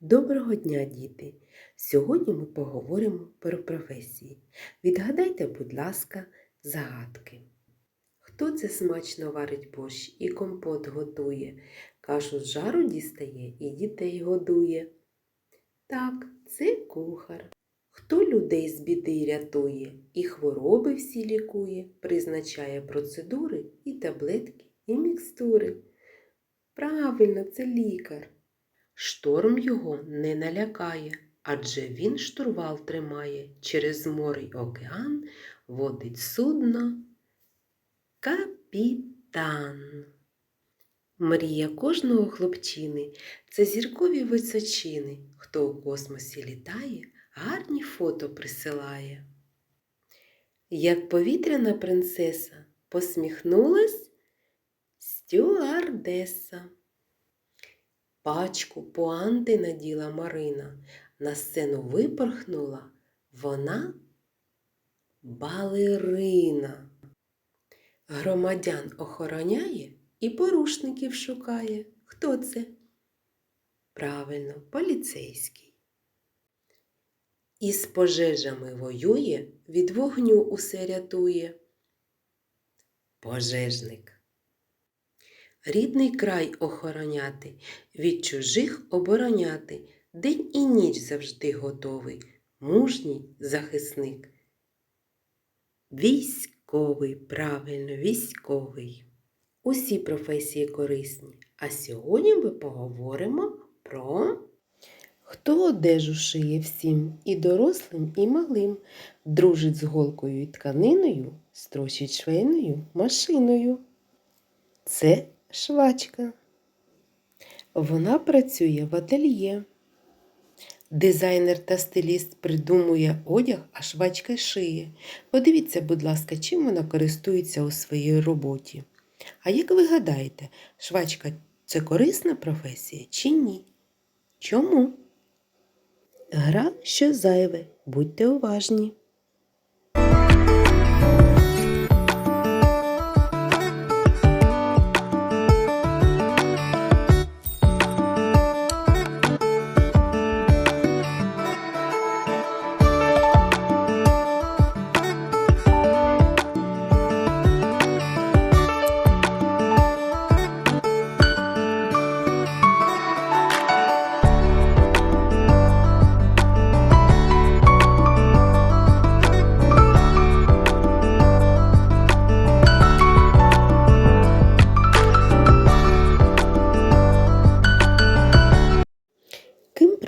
Доброго дня, діти! Сьогодні ми поговоримо про професії. Відгадайте, будь ласка, загадки. Хто це смачно варить борщ і компот готує, кашу з жару дістає і дітей годує? Так, це кухар. Хто людей з біди рятує і хвороби всі лікує, призначає процедури і таблетки, і мікстури? Правильно, це лікар. Шторм його не налякає, адже він штурвал тримає, через море й океан водить судно капітан. Мрія кожного хлопчини це зіркові височини. Хто у космосі літає, гарні фото присилає. Як повітряна принцеса посміхнулась стюардеса. Пачку пуанти наділа Марина, на сцену випорхнула вона балерина. Громадян охороняє і порушників шукає. Хто це? Правильно, поліцейський. Із пожежами воює, від вогню усе рятує. Пожежник. Рідний край охороняти, від чужих обороняти, день і ніч завжди готовий, мужній захисник. Військовий, правильно, військовий. Усі професії корисні. А сьогодні ми поговоримо про хто одежу шиє всім, і дорослим, і малим, дружить з голкою і тканиною, строчить швейною машиною. Це швачка. Вона працює в ательє. Дизайнер та стиліст придумує одяг, а швачка шиє. Подивіться, будь ласка, чим вона користується у своїй роботі. А як ви гадаєте, швачка це корисна професія чи ні? Чому? Гра що зайве, будьте уважні.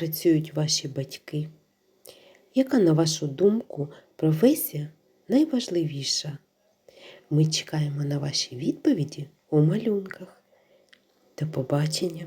Працюють ваші батьки? Яка, на вашу думку, професія найважливіша? Ми чекаємо на ваші відповіді у малюнках. До побачення!